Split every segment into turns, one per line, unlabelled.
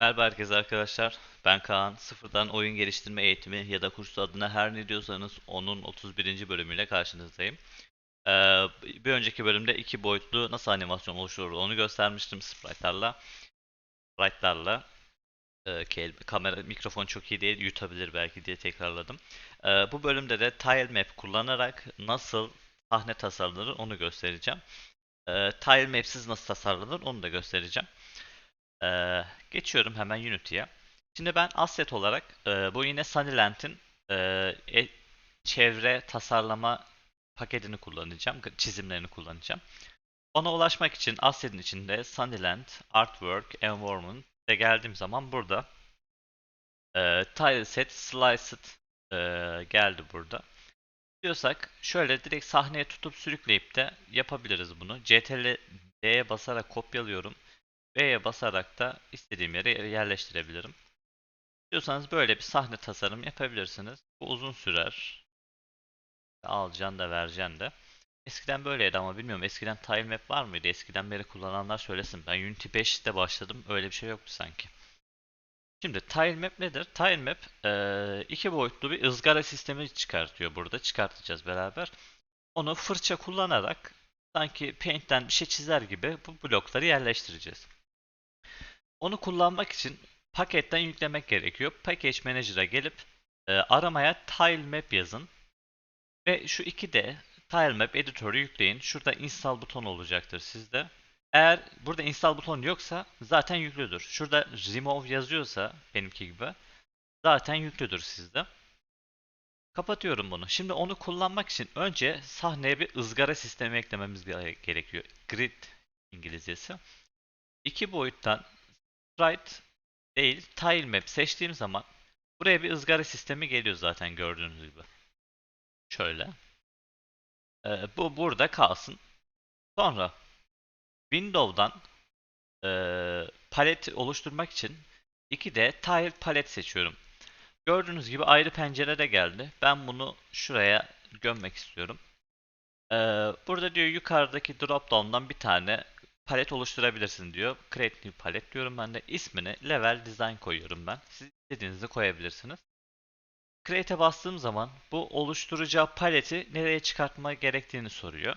Merhaba herkese arkadaşlar. Ben Kaan. Sıfırdan oyun geliştirme eğitimi ya da kursu adına her ne diyorsanız onun 31. bölümüyle karşınızdayım. Ee, bir önceki bölümde iki boyutlu nasıl animasyon oluşturur onu göstermiştim sprite'larla. Sprite'larla. Ee, kamera, mikrofon çok iyi değil, yutabilir belki diye tekrarladım. Ee, bu bölümde de tile map kullanarak nasıl sahne tasarlanır onu göstereceğim. Ee, tile map'siz nasıl tasarlanır onu da göstereceğim. Ee, geçiyorum hemen Unity'ye. Şimdi ben asset olarak e, bu yine Sunnyland'in e, çevre tasarlama paketini kullanacağım, çizimlerini kullanacağım. Ona ulaşmak için asset'in içinde Sunnyland, Artwork, Environment ve geldiğim zaman burada e, Tileset, Sliced e, geldi burada. Diyorsak şöyle direkt sahneye tutup sürükleyip de yapabiliriz bunu. CTRL D'ye basarak kopyalıyorum. V'ye basarak da istediğim yere yerleştirebilirim. Diyorsanız böyle bir sahne tasarım yapabilirsiniz. Bu uzun sürer. Alacaksın da vereceksin de. Eskiden böyleydi ama bilmiyorum eskiden tilemap var mıydı? Eskiden beri kullananlar söylesin. Ben Unity 5'te başladım. Öyle bir şey yoktu sanki. Şimdi tilemap nedir? Tilemap eee iki boyutlu bir ızgara sistemi çıkartıyor burada. Çıkartacağız beraber. Onu fırça kullanarak sanki Paint'ten bir şey çizer gibi bu blokları yerleştireceğiz. Onu kullanmak için paketten yüklemek gerekiyor. Package Manager'a gelip e, aramaya tilemap yazın. Ve şu 2D tilemap editörü yükleyin. Şurada install butonu olacaktır sizde. Eğer burada install butonu yoksa zaten yüklüdür. Şurada remove yazıyorsa benimki gibi zaten yüklüdür sizde. Kapatıyorum bunu. Şimdi onu kullanmak için önce sahneye bir ızgara sistemi eklememiz gere- gerekiyor. Grid İngilizcesi. İki boyuttan sprite değil tile map seçtiğim zaman buraya bir ızgara sistemi geliyor zaten gördüğünüz gibi. Şöyle. Ee, bu burada kalsın. Sonra Windows'dan ee, palet oluşturmak için 2D tile palet seçiyorum. Gördüğünüz gibi ayrı pencerede geldi. Ben bunu şuraya gömmek istiyorum. Ee, burada diyor yukarıdaki drop down'dan bir tane palet oluşturabilirsin diyor. Create new palet diyorum ben de. ismini level design koyuyorum ben. Siz istediğinizi koyabilirsiniz. Create'e bastığım zaman bu oluşturacağı paleti nereye çıkartma gerektiğini soruyor.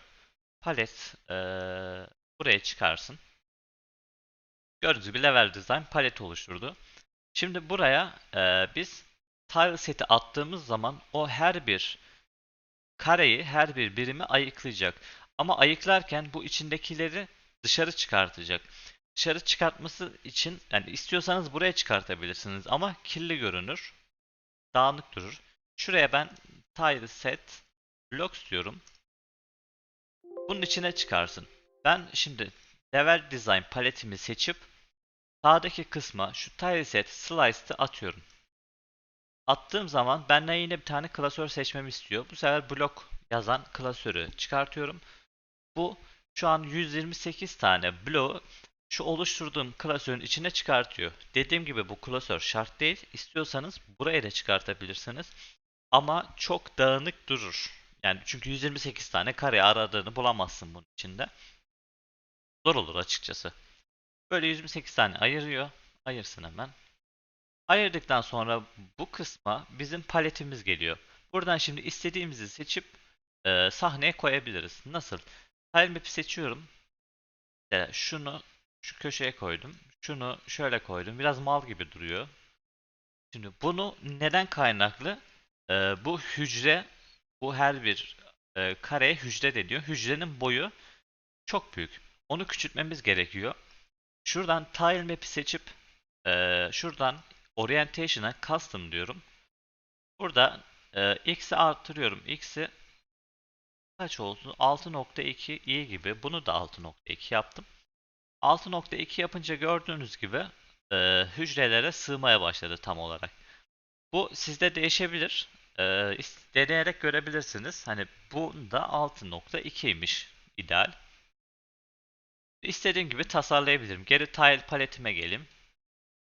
Palet ee, buraya çıkarsın. Gördüğünüz gibi level design palet oluşturdu. Şimdi buraya ee, biz tile seti attığımız zaman o her bir kareyi, her bir birimi ayıklayacak. Ama ayıklarken bu içindekileri dışarı çıkartacak. Dışarı çıkartması için yani istiyorsanız buraya çıkartabilirsiniz ama kirli görünür. Dağınık durur. Şuraya ben tile set blocks diyorum. Bunun içine çıkarsın. Ben şimdi level design paletimi seçip sağdaki kısma şu tile set slice'ı atıyorum. Attığım zaman benden yine bir tane klasör seçmemi istiyor. Bu sefer blok yazan klasörü çıkartıyorum. Bu şu an 128 tane bloğu şu oluşturduğum klasörün içine çıkartıyor. Dediğim gibi bu klasör şart değil. İstiyorsanız buraya da çıkartabilirsiniz. Ama çok dağınık durur. Yani çünkü 128 tane kare aradığını bulamazsın bunun içinde. Zor olur açıkçası. Böyle 128 tane ayırıyor. Ayırsın hemen. Ayırdıktan sonra bu kısma bizim paletimiz geliyor. Buradan şimdi istediğimizi seçip e, sahneye koyabiliriz. Nasıl? Tile map'i seçiyorum. Mesela şunu şu köşeye koydum. Şunu şöyle koydum. Biraz mal gibi duruyor. Şimdi bunu neden kaynaklı? E, bu hücre bu her bir e, kareye hücre deniyor. Hücrenin boyu çok büyük. Onu küçültmemiz gerekiyor. Şuradan tile map'i seçip e, şuradan Orientation'a custom diyorum. Burada e, x'i artırıyorum. X'i kaç oldu? 6.2 iyi gibi. Bunu da 6.2 yaptım. 6.2 yapınca gördüğünüz gibi e, hücrelere sığmaya başladı tam olarak. Bu sizde değişebilir. E, deneyerek görebilirsiniz. Hani bu da 6.2'ymiş ideal. İstediğim gibi tasarlayabilirim. Geri tile paletime geleyim.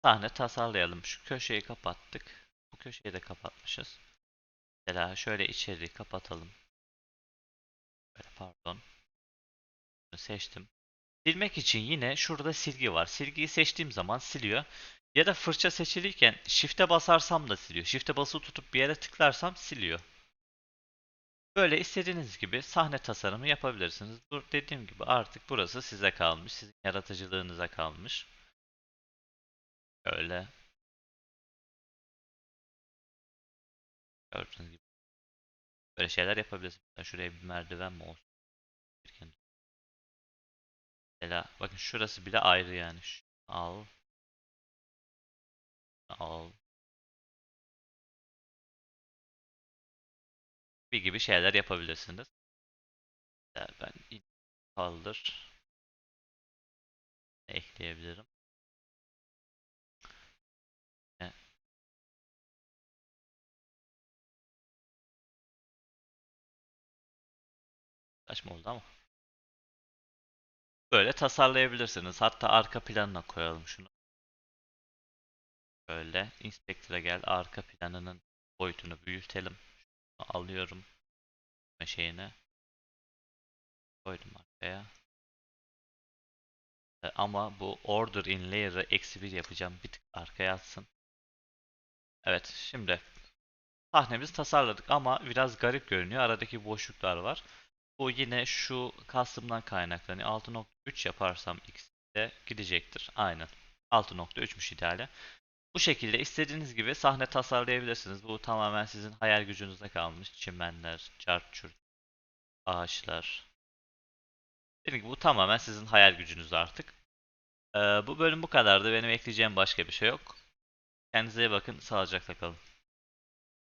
Sahne tasarlayalım. Şu köşeyi kapattık. Bu köşeyi de kapatmışız. Mesela şöyle içeriği kapatalım. Pardon. Seçtim. Silmek için yine şurada silgi var. Silgiyi seçtiğim zaman siliyor. Ya da fırça seçiliyken shift'e basarsam da siliyor. Shift'e basılı tutup bir yere tıklarsam siliyor. Böyle istediğiniz gibi sahne tasarımı yapabilirsiniz. Bu dediğim gibi artık burası size kalmış. Sizin yaratıcılığınıza kalmış. Öyle. Gördüğünüz gibi. Böyle şeyler yapabilirsiniz. Mesela şuraya bir merdiven mi olsun? Mesela bakın şurası bile ayrı yani. Şunu al. Al. Bir gibi şeyler yapabilirsiniz. Ben kaldır. Ekleyebilirim? Saçma oldu ama. Böyle tasarlayabilirsiniz. Hatta arka planına koyalım şunu. Böyle Inspector'a gel. Arka planının boyutunu büyütelim. Şunu alıyorum. Şeyine. Koydum arkaya. E, Ama bu order in layer'ı eksi bir yapacağım. Bir tık arkaya atsın. Evet şimdi sahnemizi tasarladık ama biraz garip görünüyor. Aradaki boşluklar var. Bu yine şu custom'dan kaynaklanıyor. 6.3 yaparsam x de gidecektir. Aynen. 6.3'müş ideali. Bu şekilde istediğiniz gibi sahne tasarlayabilirsiniz. Bu tamamen sizin hayal gücünüzde kalmış. Çimenler, çart çurt, ağaçlar. Dediğim gibi bu tamamen sizin hayal gücünüz artık. Ee, bu bölüm bu kadardı. Benim ekleyeceğim başka bir şey yok. Kendinize iyi bakın. Sağlıcakla kalın.